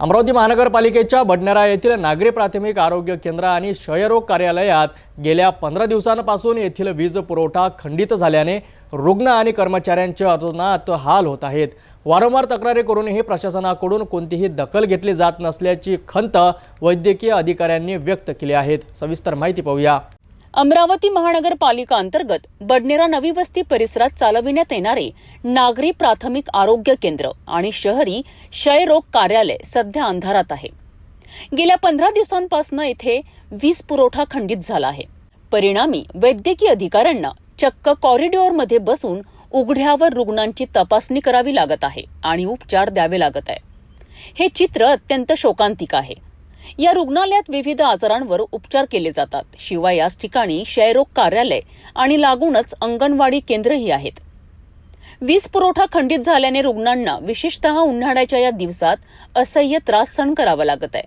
अमरावती महानगरपालिकेच्या बडनेरा येथील नागरी प्राथमिक आरोग्य केंद्र आणि क्षयरोग कार्यालयात गेल्या पंधरा दिवसांपासून येथील वीज पुरवठा खंडित झाल्याने रुग्ण आणि कर्मचाऱ्यांचे अतोनात हाल होत आहेत. वारंवार तक्रारी करूनही प्रशासनाकडून कोणतीही दखल घेतली जात नसल्याची खंत वैद्यकीय अधिकाऱ्यांनी व्यक्त केली आहेत. सविस्तर माहिती पाहूया. अमरावती महानगरपालिका अंतर्गत बडनेरा नवी वस्ती परिसरात चालविण्यात येणारे नागरी प्राथमिक आरोग्य केंद्र आणि शहरी क्षयरोग कार्यालय सध्या अंधारात आहे. गेल्या पंधरा दिवसांपासून येथे वीज पुरवठा खंडित झाला आहे. परिणामी वैद्यकीय अधिकाऱ्यांना चक्क कॉरिडॉरमध्ये बसून उघड्यावर रुग्णांची तपासणी करावी लागत आहे आणि उपचार द्यावे लागत आहे. हे चित्र अत्यंत शोकांतिक आहे. या रुग्णालयात विविध आजारांवर उपचार केले जातात. शिवाय याच ठिकाणी क्षयरोग कार्यालय आणि लागूनच अंगणवाडी केंद्रही आहेत. वीज पुरवठा खंडित झाल्याने रुग्णांना विशेषतः उन्हाळ्याच्या या दिवसात असह्य त्रास सहन करावा लागत आहे.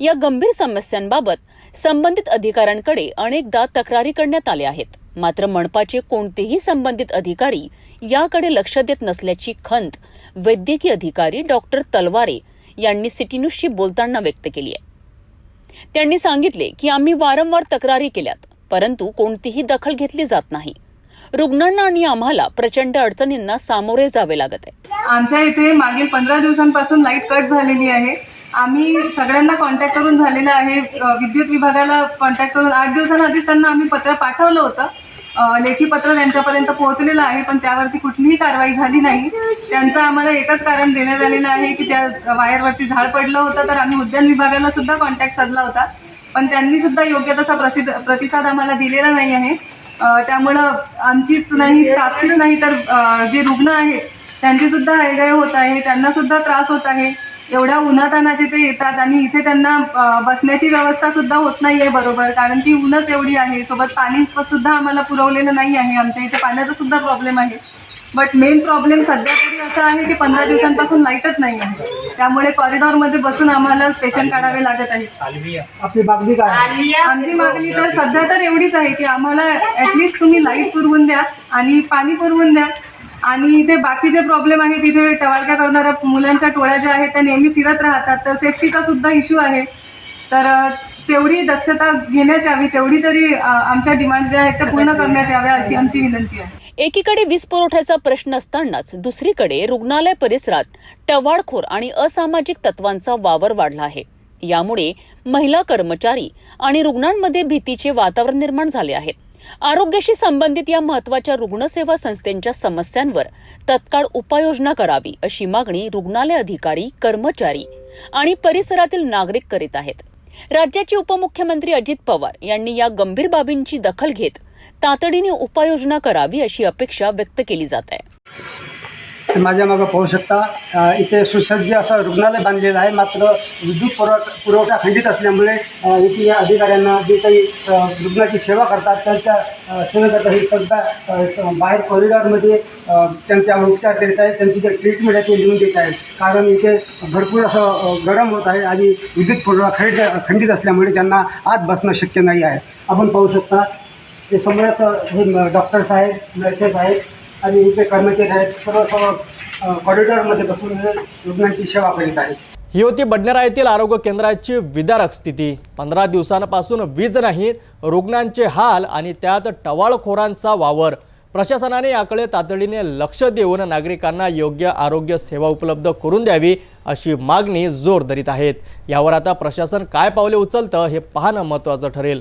या गंभीर समस्यांबाबत संबंधित अधिकाऱ्यांकडे अनेकदा तक्रारी करण्यात आल्या आहेत. मात्र मनपाचे कोणतेही संबंधित अधिकारी याकडे लक्ष देत नसल्याची खंत वैद्यकीय अधिकारी डॉक्टर तलवारे यांनी सिटी बोलताना व्यक्त केली आहे. त्यांनी सांगितले की आम्ही वारंवार तक्रारी केल्यात परंतु कोणतीही दखल घेतली जात नाही. रुग्णांना आणि आम्हाला प्रचंड अडचणींना सामोरे जावे लागत आहे. आमच्या इथे मागील पंधरा दिवसांपासून लाइट कट झालेली आहे. आम्ही सगळ्यांना कॉन्टॅक्ट करून झालेलं आहे. विद्युत विभागाला कॉन्टॅक्ट करून आठ दिवसांआधीच त्यांना आम्ही पत्र पाठवलं होतं. लेखी पत्र त्यांच्यापर्यंत पोहोचलेलं आहे पण त्यावरती कुठलीही कारवाई झाली नाही. त्यांचं आम्हाला एकच कारण देण्यात आलेलं आहे की त्या वायरवरती झाड पडलं होतं तर आम्ही उद्यान विभागाला सुद्धा कॉन्टॅक्ट साधला होता. पण त्यांनी सुद्धा योग्य तसा प्रसिद्ध प्रतिसाद आम्हाला दिलेला नाही आहे. त्यामुळं आमचीच नाही स्टाफचीच नाही तर जे रुग्ण आहेत त्यांचीसुद्धा हयगय होत आहे त्यांनासुद्धा त्रास होत आहे. एवढ्या उन्हातानाचे ते येतात आणि इथे त्यांना बसण्याची व्यवस्था सुद्धा होत नाही आहे बरोबर. कारण की ऊनच एवढी आहे. सोबत पाणी सुद्धा आम्हाला पुरवलेलं नाही आहे. आमच्या इथे पाण्याचा सुद्धा प्रॉब्लेम आहे. बट मेन प्रॉब्लेम सध्या तरी असा आहे की पंधरा दिवसांपासून लाईटच नाही आहे. त्यामुळे कॉरिडॉरमध्ये बसून आम्हाला पेशंट काढावे लागत आहेत. आपली मागणी काय? आहे? आमची मागणी तर सध्या तर एवढीच आहे की आम्हाला ॲटलिस्ट तुम्ही लाइट पुरवून द्या आणि पाणी पुरवून द्या. आणि इथे बाकी जे प्रॉब्लेम आहेत इथे टवाळक्या करणाऱ्या मुलांच्या टोळ्या ज्या आहेत त्या नेहमी फिरत राहतात. तर सेफ्टीचा सुद्धा इश्यू आहे. तर तेवढी दक्षता घेण्यात यावी तेवढी तरी आमच्या डिमांड ज्या आहेत त्या पूर्ण करण्यात याव्या अशी आमची विनंती आहे. एकीकडे वीज पुरवठ्याचा प्रश्न असतानाच दुसरीकडे रुग्णालय परिसरात टवाळखोर आणि असामाजिक तत्वांचा वावर वाढला आहे. यामुळे महिला कर्मचारी आणि रुग्णांमध्ये भीतीचे वातावरण निर्माण झाले आहे. आरोग्याशी संबंधित या महत्त्वाच्या रुग्णसेवा संस्थेच्या समस्यांवर तत्काळ उपाययोजना करावी अशी मागणी रुग्णालय अधिकारी कर्मचारी आणि परिसरातील नागरिक करीत आहेत. राज्याचे उपमुख्यमंत्री अजित पवार यांनी या गंभीर बाबींची दखल घेत तातडीने उपाययोजना करावी अशी अपेक्षा व्यक्त केली जात आहे. ते माझ्या मागं पाहू शकता. इथे सुसज्ज असं रुग्णालय बांधलेलं आहे. मात्र विद्युत पुरवठा पुरवठा खंडित असल्यामुळे इथे अधिकाऱ्यांना जे काही रुग्णाची सेवा करतात त्यांच्या सेवेकरता हे सध्या स- बाहेर कॉरिडॉरमध्ये त्यांचा उपचार देत आहेत. त्यांची जे ट्रीटमेंट आहे ते लिहून देत आहेत. कारण इथे भरपूर असं गरम होत आहे आणि विद्युत पुरवठा खंडित खंडित असल्यामुळे त्यांना आत बसणं शक्य नाही आहे. आपण पाहू शकता ते समोरच हे डॉक्टर्स आहेत नर्सेस आहेत. आणि इथे कर्मचारी आहेत सर्व सर्व कॉरिडॉरमध्ये बसून रुग्णांची सेवा करीत आहेत. ही होती बडनेरा येथील आरोग्य केंद्राची विदारक स्थिती. पंधरा दिवसांपासून वीज नाही रुग्णांचे हाल आणि त्यात टवाळखोरांचा वावर. प्रशासनाने याकडे तातडीने लक्ष देऊन नागरिकांना योग्य आरोग्य सेवा उपलब्ध करून द्यावी अशी मागणी जोर धरीत आहेत यावर आता प्रशासन काय पावले उचलतं हे पाहणं महत्त्वाचं ठरेल.